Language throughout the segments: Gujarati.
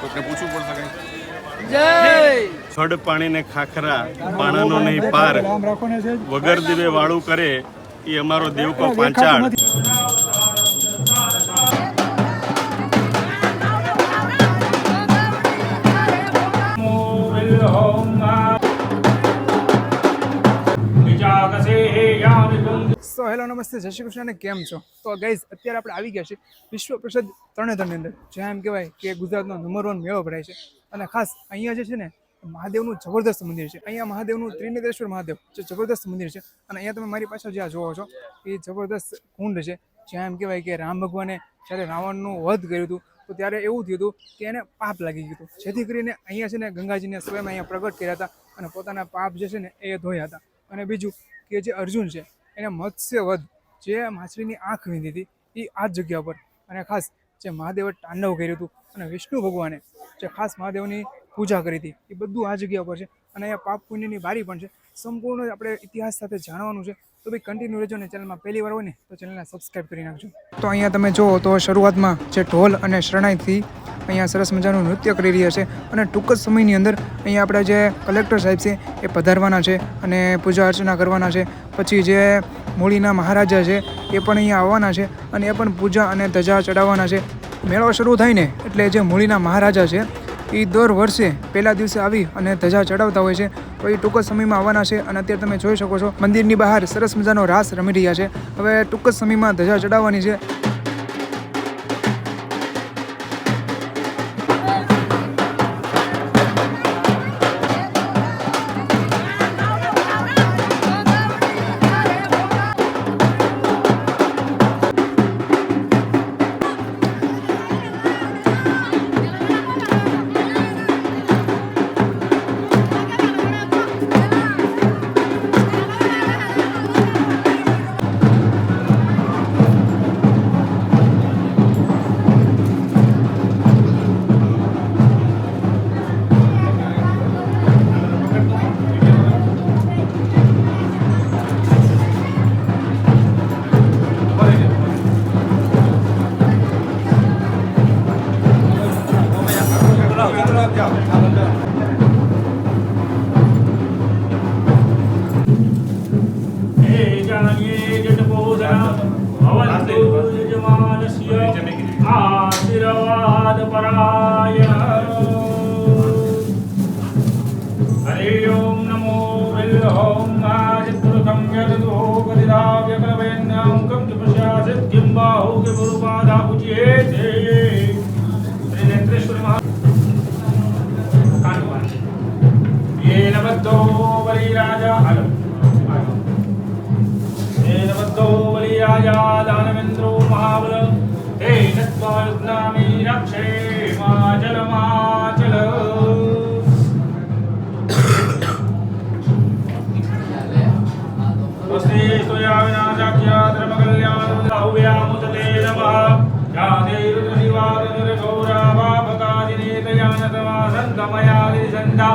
કોઈને પૂછવું પડશે કઈ? જય! છડ પાણીને ખાખરા પાણાનો નહીં પાર. વગર દીવે વાળું કરે એ અમારો દેવકો પાંચાળ. સો હેલો, નમસ્તે, જય શ્રી કૃષ્ણ અને કેમ છો? તો ગાઈઝ અત્યારે આપણે આવી ગયા છે વિશ્વ પ્રસિદ્ધ તરણેતરની અંદર, જ્યાં એમ કહેવાય કે ગુજરાતનો નંબર વન મેળો ભરાય છે. અને ખાસ અહીંયા જે છે ને, મહાદેવનું જબરદસ્ત મંદિર છે. અહીંયા મહાદેવનું ત્રિનેત્રેશ્વર મહાદેવ, જે જબરદસ્ત મંદિર છે. અને અહીંયા તમે મારી પાછળ જ્યાં જોવો છો, એ જબરદસ્ત કુંડ છે, જ્યાં એમ કહેવાય કે રામ ભગવાને જ્યારે રાવણનું વધ કર્યું હતું, તો ત્યારે એવું થયું હતું કે એને પાપ લાગી ગયું હતું. જેથી કરીને અહીંયા છે ને, ગંગાજીને સ્વયં અહીંયા પ્રગટ કર્યા હતા અને પોતાના પાપ જે છે ને, એ ધોયા હતા. અને બીજું કે જે અર્જુન છે એને મત્સ્યવધ જે માછલીની આંખ વીંધી હતી એ આ જ જગ્યા પર અને ખાસ જે મહાદેવે તાંડવ કર્યું હતું અને વિષ્ણુ ભગવાને જે ખાસ મહાદેવની પૂજા કરી હતી એ બધું આ જગ્યા પર છે. અને અહીંયા પાપ પુણ્યની બારી પણ છે. સંપૂર્ણ આપણે ઇતિહાસ સાથે જાણવાનું છે. તો ભાઈ કન્ટિન્યુ રહેજો ને ચેનલમાં પહેલી વાર હોય ને તો ચેનલને સબસ્ક્રાઈબ કરી નાખજો. તો અહીંયા તમે જુઓ તો શરૂઆતમાં જે ઢોલ અને શરણાઈથી અહીંયા સરસ મજાનું નૃત્ય કરી રહ્યા છે અને ટૂંક જ સમયની અંદર અહીંયા આપણા જે કલેક્ટર સાહેબ છે એ પધારવાના છે અને પૂજા અર્ચના કરવાના છે. પછી જે મૂળીના મહારાજા છે એ પણ અહીંયા આવવાના છે અને એ પણ પૂજા અને ધજા ચડાવવાના છે. મેળો શરૂ થાય ને એટલે જે મૂળીના મહારાજા છે એ દર વર્ષે પહેલા દિવસે આવી અને ધજા ચડાવતા હોય છે. તો એ ટૂંક જ સમયમાં આવવાના છે અને અત્યારે તમે જોઈ શકો છો, મંદિરની બહાર સરસ મજાનો રાસ રમી રહ્યા છે. હવે ટૂંક જ સમયમાં ધજા ચડાવવાની છે. નમદ્દો બલિ રાજા હાલો હે નમદ્દો બલિ રાજા દાનવેન્દ્રો મહાબલ હે નત્વાયુજ્ઞામી રક્ષે મા જલ મા ચલ સ્વસ્તિ સ્તુયા વિનાશાખ્યા ધર્મ કલ્યાણ બાહુવ્યા મુદતે નમઃ જાતે ઋતુ નિવારણ ગૌરા પાપકાદિનેતયાન તમા સંતમયાદિ સંતા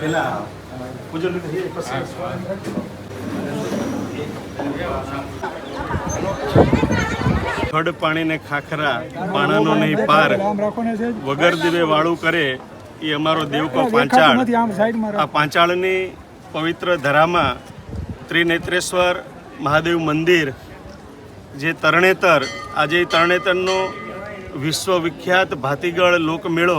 પેલા પૂજન છડ પાણીને ખાખરા પાણાનો નહીં પાર. વગર દીવે વાળું કરે એ અમારો દેવકો પાંચાળ. આ પાંચાળની પવિત્ર ધરામાં ત્રિનેત્રેશ્વર મહાદેવ મંદિર જે તરણેતર આજે એ તરણેતરનો વિશ્વવિખ્યાત ભાતીગળ લોકમેળો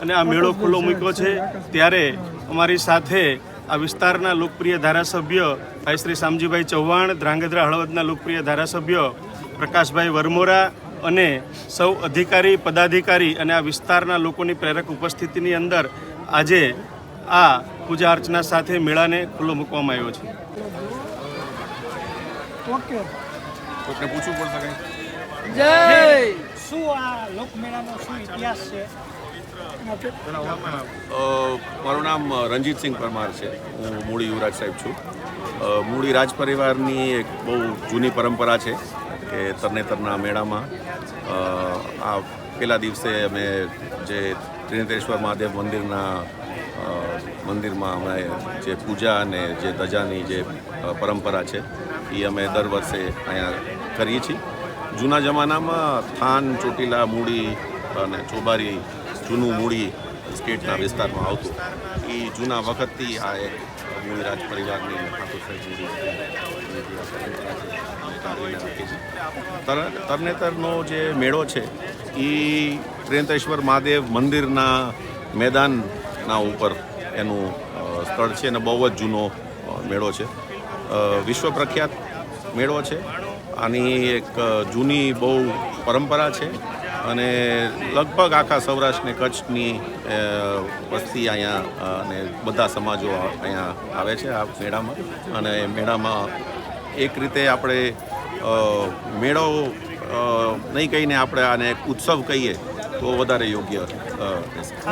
અને આ મેળો ખુલ્લો મૂક્યો છે. ત્યારે અમારી સાથે આ વિસ્તારના લોકપ્રિય ધારાસભ્ય ભાઈ શ્રી શામજીભાઈ ચૌહાણ ધ્રાંગધ્રા હળવદના લોકપ્રિય ધારાસભ્ય પ્રકાશભાઈ વરમોરા અને સૌ અધિકારી પદાધિકારી અને આ વિસ્તારના લોકોની પ્રેરક ઉપસ્થિતિની અંદર આજે આ પૂજા અર્ચના સાથે મેળાને ખુલ્લો મૂકવામાં આવ્યો છે. ઓકે. કોઈને પૂછવું પડશે કંઈ? શું આ લોકમેળાનો શું ઇતિહાસ છે? મારું નામ રંજીતસિંહ પરમાર છે. હું મૂળી યુવરાજ સાહેબ છું. મૂળી રાજ પરિવારની એક બહુ જૂની પરંપરા છે કે તરણેતરના મેળામાં આ પહેલા દિવસે અમે જે ત્રિનેત્રેશ્વર મહાદેવ મંદિરના મંદિરમાં અમે જે પૂજા અને જે ધજાની જે પરંપરા છે એ અમે દર વર્ષે અહીંયા કરીએ છીએ. જૂના જમાનામાં થાન, ચોટીલા, મૂડી અને ચોબારી જૂનું મૂડી સ્ટેટના વિસ્તારમાં આવતું. એ જૂના વખતથી આ એક મૂળી રાજ પરિવારની તરણેતરનો જે મેળો છે એ ત્રિનેત્રેશ્વર મહાદેવ મંદિરના મેદાનના ઉપર એનું સ્થળ છે અને બહુ જ જૂનો મેળો છે. વિશ્વ પ્રખ્યાત મેળો છે. આની એક જૂની બહુ પરંપરા છે. અને લગભગ આખા સૌરાષ્ટ્રને કચ્છની વસ્તી અહીંયા અને બધા સમાજો અહીંયા આવે છે આ મેળામાં. અને મેળામાં એક રીતે આપણે મેળો નહીં કહીને આપણે આને ઉત્સવ કહીએ તો વધારે યોગ્ય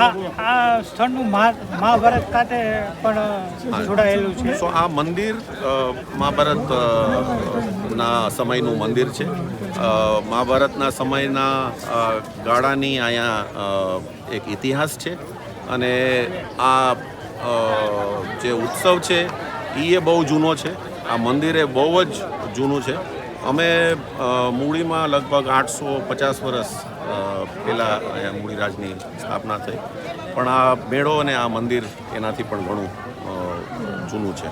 આ સ્થળનું મહાભારત ખાતે પણ જોડાયેલું છે. સો આ મંદિર મહાભારત ના સમયનું મંદિર છે. મહાભારતના સમયના ગાળાની અહીંયા એક ઇતિહાસ છે. અને આ જે ઉત્સવ છે એ બહુ જૂનો છે. આ મંદિર એ બહુ જ જૂનું છે. અમે મૂડીમાં લગભગ આઠસો પચાસ વર્ષ પહેલાં અહીંયા મૂળીરાજની સ્થાપના થઈ. પણ આ મેળો અને આ મંદિર એનાથી પણ ઘણું જૂનું છે.